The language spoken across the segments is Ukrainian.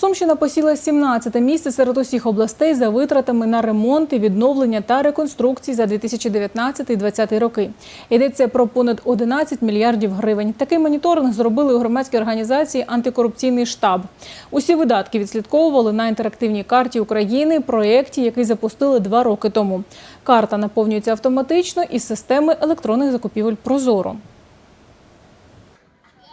Сумщина посіла 17-те місце серед усіх областей за витратами на ремонт і відновлення та реконструкції за 2019-2020 роки. Йдеться про понад 11 мільярдів гривень. Такий моніторинг зробили у громадській організації антикорупційний штаб. Усі видатки відслідковували на інтерактивній карті України, проєкті, який запустили два роки тому. Карта наповнюється автоматично із системи електронних закупівель Прозоро.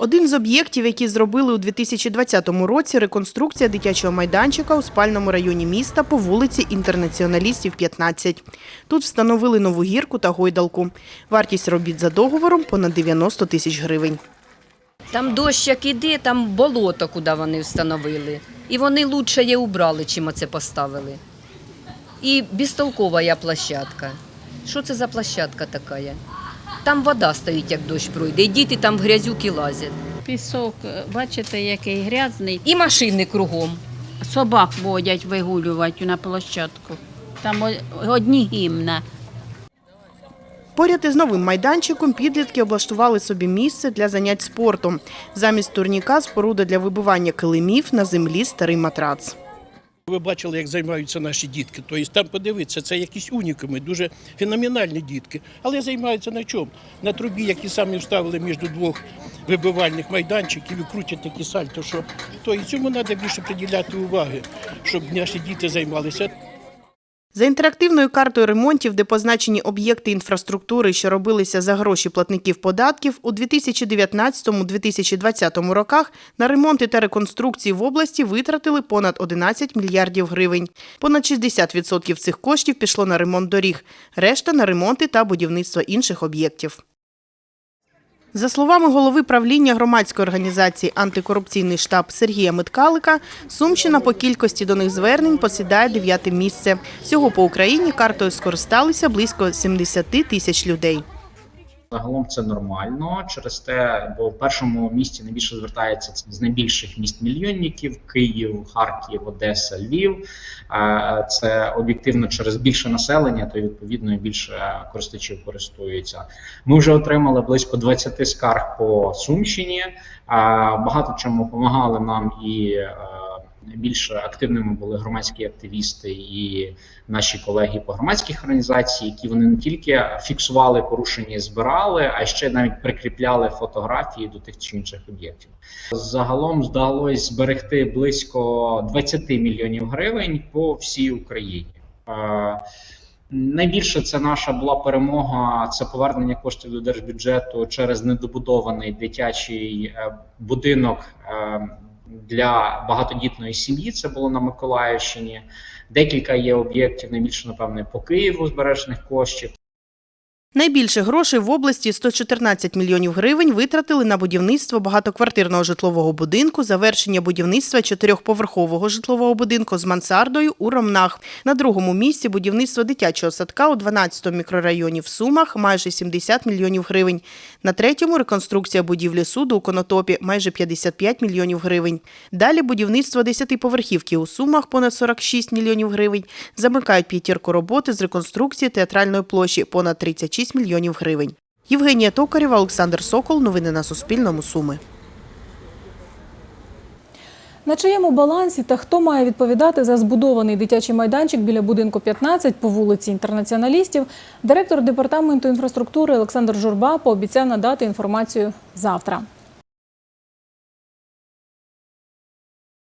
Один з об'єктів, які зробили у 2020 році, реконструкція дитячого майданчика у спальному районі міста по вулиці Інтернаціоналістів 15. Тут встановили нову гірку та гойдалку. Вартість робіт за договором понад 90 тисяч гривень. Там дощ як іде, там болото, куди вони встановили. І вони лучше її убрали, чим оце поставили. І безтолкова площадка. Що це за площадка така? Там вода стоїть, як дощ пройде, і діти там в грязюки лазять. Пісок, е, бачите, який грязний. І машини кругом. Собак водять вигулювати на площадку. Там одні гімна. Поряд із новим майданчиком підлітки облаштували собі місце для занять спортом. Замість турніка споруда для вибивання килимів на землі старий матрац. Ви бачили, як займаються наші дітки. Тобто там подивитися, це якісь унікуми, дуже феноменальні дітки. Але займаються на чому? На трубі, які самі вставили між двох вибивальних майданчиків і крутять такі сальто, що то і цьому треба більше приділяти уваги, щоб наші діти займалися. За інтерактивною картою ремонтів, де позначені об'єкти інфраструктури, що робилися за гроші платників податків, у 2019-2020 роках на ремонти та реконструкції в області витратили понад 11 мільярдів гривень. Понад 60% цих коштів пішло на ремонт доріг, решта на ремонти та будівництво інших об'єктів. За словами голови правління громадської організації Антикорупційний штаб Сергія Миткалика, Сумщина по кількості до них звернень посідає дев'яте місце. Всього по Україні картою скористалися близько 70 тисяч людей. Загалом це нормально через те, бо в першому місті найбільше звертається з найбільших міст мільйонників: Київ, Харків, Одеса, Львів. Е, Це об'єктивно через більше населення, то відповідно і більше користувачів користуються. Ми вже отримали близько 20 скарг по Сумщині. Е, Багато чому допомагали нам і. Більш активними були громадські активісти і наші колеги по громадських організацій, які вони не тільки фіксували порушення, і збирали, а ще навіть прикріпляли фотографії до тих чи інших об'єктів. Загалом вдалося зберегти близько 20 мільйонів гривень по всій Україні. Е, Найбільше це наша була перемога. Це повернення коштів до держбюджету через недобудований дитячий е, будинок е, для багатодітної сім'ї. Це було на Миколаївщині. Декілька є об'єктів, найбільше напевне по Києву збережених коштів. Найбільше грошей в області 114 мільйонів гривень витратили на будівництво багатоквартирного житлового будинку, завершення будівництва чотирьохповерхового житлового будинку з мансардою у Ромнах. На другому місці будівництво дитячого садка у 12-му мікрорайоні в Сумах майже 70 мільйонів гривень. На третьому реконструкція будівлі суду у Конотопі майже 55 мільйонів гривень. Далі будівництво 10-поверхівки у Сумах понад 46 мільйонів гривень. Замикають п'ятірку роботи з реконструкції театральної площі понад 36 мільйонів гривень. Євгенія Токарєва, Олександр Сокол. Новини на Суспільному. Суми. На чиєму балансі та хто має відповідати за збудований дитячий майданчик біля будинку 15 по вулиці інтернаціоналістів, директор департаменту інфраструктури Олександр Журба пообіцяв надати інформацію завтра.